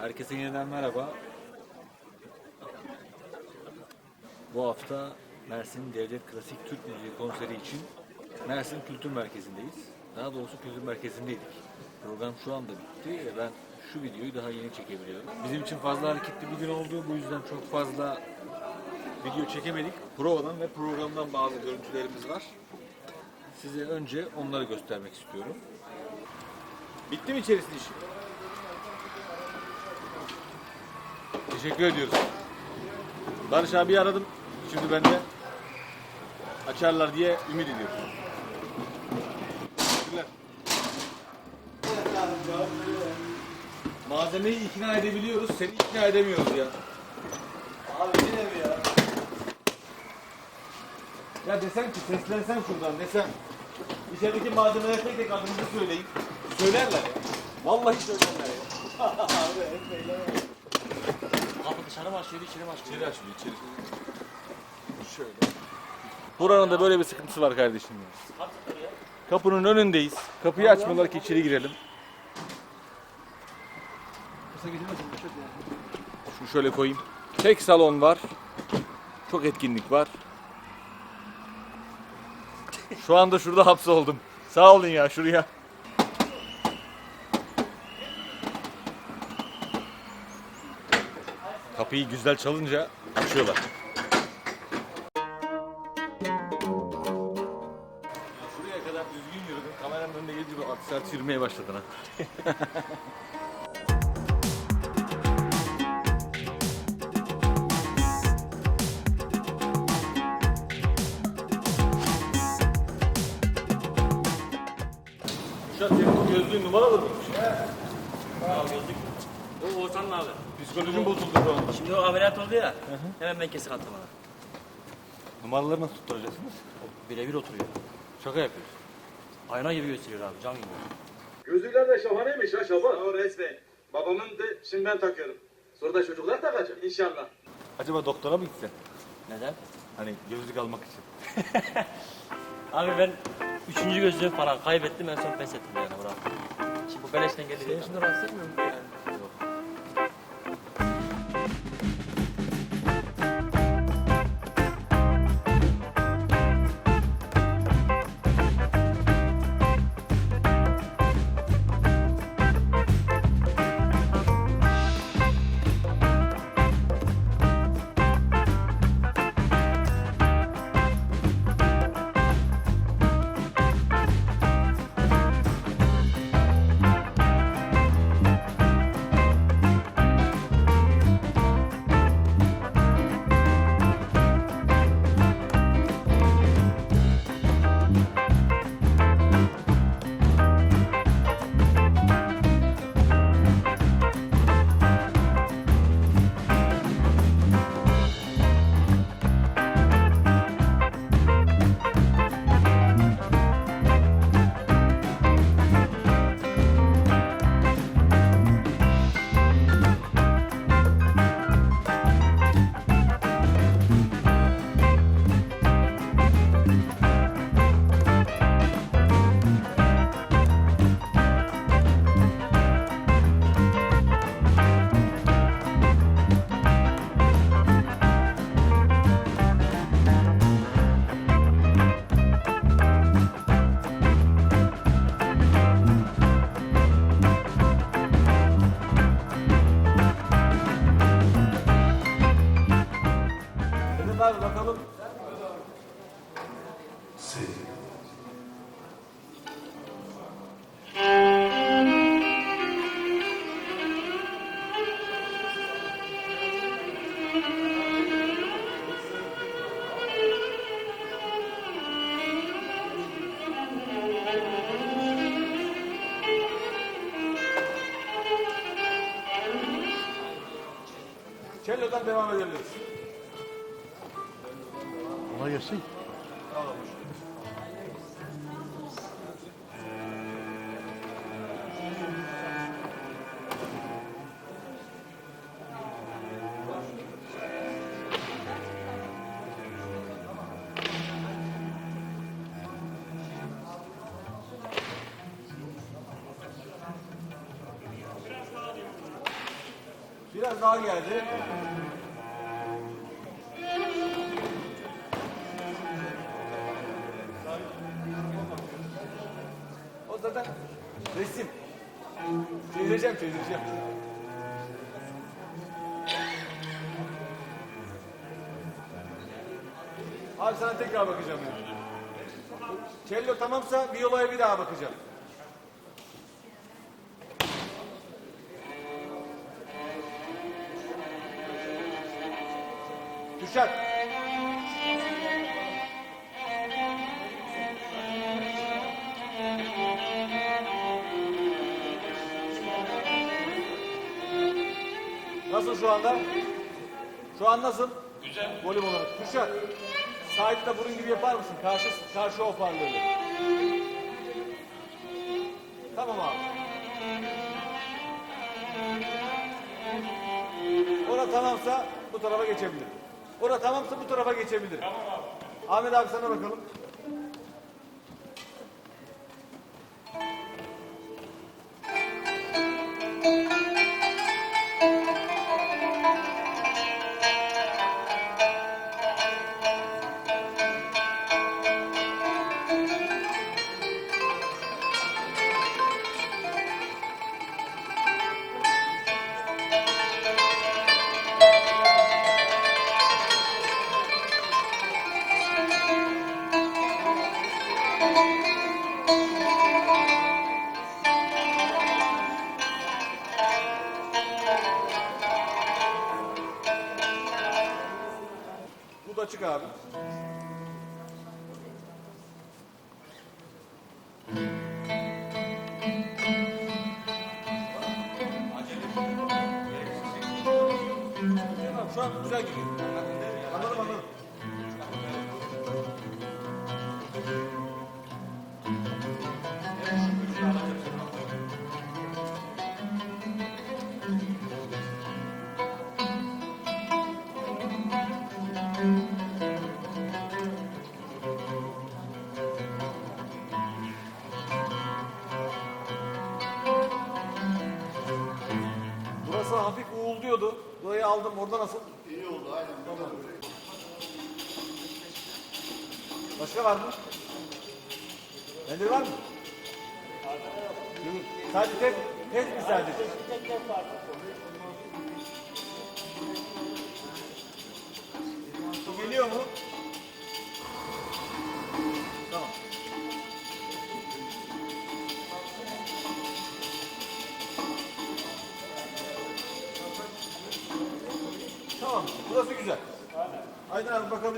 Herkese yeniden merhaba. Bu hafta Mersin Devlet Klasik Türk Müziği konseri için Mersin Kültür Merkezi'ndeyiz. Daha doğrusu Kültür Merkezi'ndeydik. Program şu anda bitti ve ben şu videoyu daha yeni çekebiliyorum. Bizim için fazla hareketli bir gün oldu. Bu yüzden çok fazla video çekemedik. Provadan ve programdan bazı görüntülerimiz var. Size önce onları göstermek istiyorum. Bitti mi içerisinde işi? Teşekkür ediyoruz. Barış abi aradım. Şimdi ben de açarlar diye ümit ediyorum. Teşekkürler. Malzemeyi ikna edebiliyoruz, seni ikna edemiyoruz ya. Abi yine mi ya? Ya desem ki seslensen şuradan desem. İçerideki malzemeleri tek tek adınızı söyleyin. Söylerler ya. Vallahi söylerler ya. Abi eyleme. Kapı dışarı mı içeri mi açıyordu? İçeri açmıyor, içeri. Şöyle. Buranın da böyle bir sıkıntısı var kardeşim. Kapının önündeyiz. Kapıyı açmıyorlar ki içeri girelim. Şunu şöyle koyayım. Tek salon var. Çok etkinlik var. Şu anda şurada hapsoldum. Sağ olun ya şuraya. Kapıyı güzel çalınca açıyorlar. Şuraya kadar düzgün yürüdüm. Kameranın önüne gelince bir at sert yürümeye başladın ha. Şu an senin gözlüğün numaralı mıymış? Al gözlük. O Oğuzhan'ın abi. Psikolojim bozuldu şu anda. Şimdi o ameliyat oldu ya. Hemen ben kesik attım ona. Numaraları nasıl tutturacaksınız? O birebir oturuyor. Şaka yapıyorsun. Ayna gibi gösteriyor abi, can gibi. Gözlükler de şahaneymiş ha Şaban. O reis bey. Babamın da şimdi ben takıyorum. Sonra da çocuklar takacak inşallah. Acaba doktora mı gitsen? Neden? Hani gözlük almak için. Abi ben üçüncü gözlüğüm falan kaybettim en son pes ettim yani bıraktım. Şimdi bu beleşten gelir. Seni şimdi rahatsız etmiyor mu yani? Cello'dan devam edebiliriz. Kolay gelsin. Biraz daha geldi. O zaten resim. Çevireceğim, çevireceğim. Abi sana tekrar bakacağım. Yani. Cello tamamsa violaya bir daha bakacağım. Kürşat. Nasıl şu anda? Şu an nasıl? Güzel. Volüm olarak. Kürşat. Sahip de bunun gibi yapar mısın? Karşı karşı hoparlörü. Tamam abi. Ora tamamsa bu tarafa geçebilir. Ora tamamsa bu tarafa geçebilir. Tamam abi. Ahmet abi sana bakalım. Orada nasıl? İyi oldu aynen. Tamam. Başka var mı? Mendil var mı? Sadece tek, tek mi sadece? Bu bakalım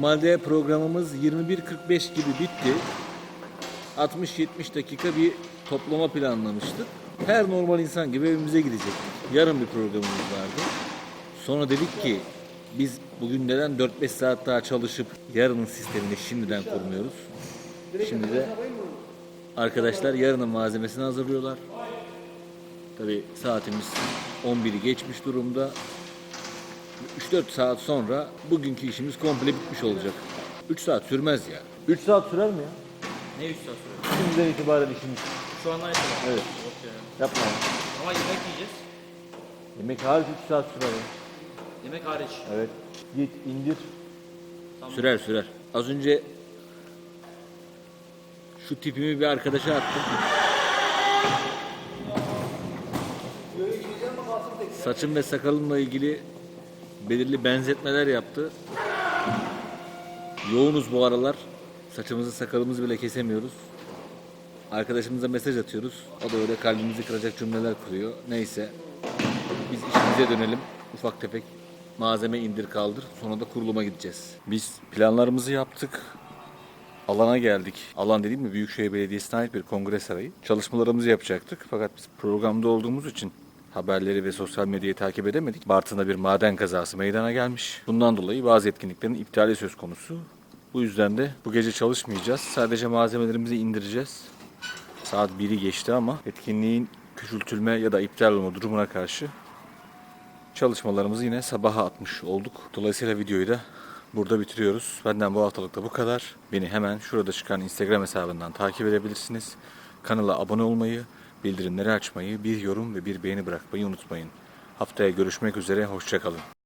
Normalde programımız 21.45 gibi bitti. 60-70 dakika bir toplama planlamıştık. Her normal insan gibi evimize gidecektik. Yarın bir programımız vardı. Sonra dedik ki biz bugün neden 4-5 saat daha çalışıp yarının sistemini şimdiden kurmuyoruz. Şimdi de arkadaşlar yarının malzemesini hazırlıyorlar. Tabi saatimiz 11'i geçmiş durumda. 3-4 saat sonra bugünkü işimiz komple bitmiş olacak. 3 saat sürmez ya. 3 saat sürer mi ya? Ne 3 saat sürüyor? Şimdiden itibaren işimiz. Şu anda yeter. Evet. Yok ya. Yapma. Ama yemek yiyeceğiz. Yemek hariç 3 saat sürer ya. Yemek hariç. Evet. Git indir. Tamam. Sürer sürer. Az önce şu tipimi bir arkadaşa attım. Saçım ve sakalımla ilgili belirli benzetmeler yaptı. Yoğunuz bu aralar. Saçımızı sakalımızı bile kesemiyoruz. Arkadaşımıza mesaj atıyoruz. O da öyle kalbimizi kıracak cümleler kuruyor. Neyse. Biz işimize dönelim. Ufak tefek malzeme indir kaldır. Sonra da kuruluma gideceğiz. Biz planlarımızı yaptık. Alana geldik. Alan dediğim mi Büyükşehir Belediyesi'ne ait bir kongre sarayı. Çalışmalarımızı yapacaktık. Fakat biz programda olduğumuz için haberleri ve sosyal medyayı takip edemedik. Bartın'da bir maden kazası meydana gelmiş. Bundan dolayı bazı etkinliklerin iptali söz konusu. Bu yüzden de bu gece çalışmayacağız. Sadece malzemelerimizi indireceğiz. Saat 1'i geçti ama etkinliğin küçültülme ya da iptal olma durumuna karşı çalışmalarımızı yine sabaha atmış olduk. Dolayısıyla videoyu da burada bitiriyoruz. Benden bu haftalıkta bu kadar. Beni hemen şurada çıkan Instagram hesabından takip edebilirsiniz. Kanala abone olmayı, bildirimleri açmayı, bir yorum ve bir beğeni bırakmayı unutmayın. Haftaya görüşmek üzere, hoşçakalın.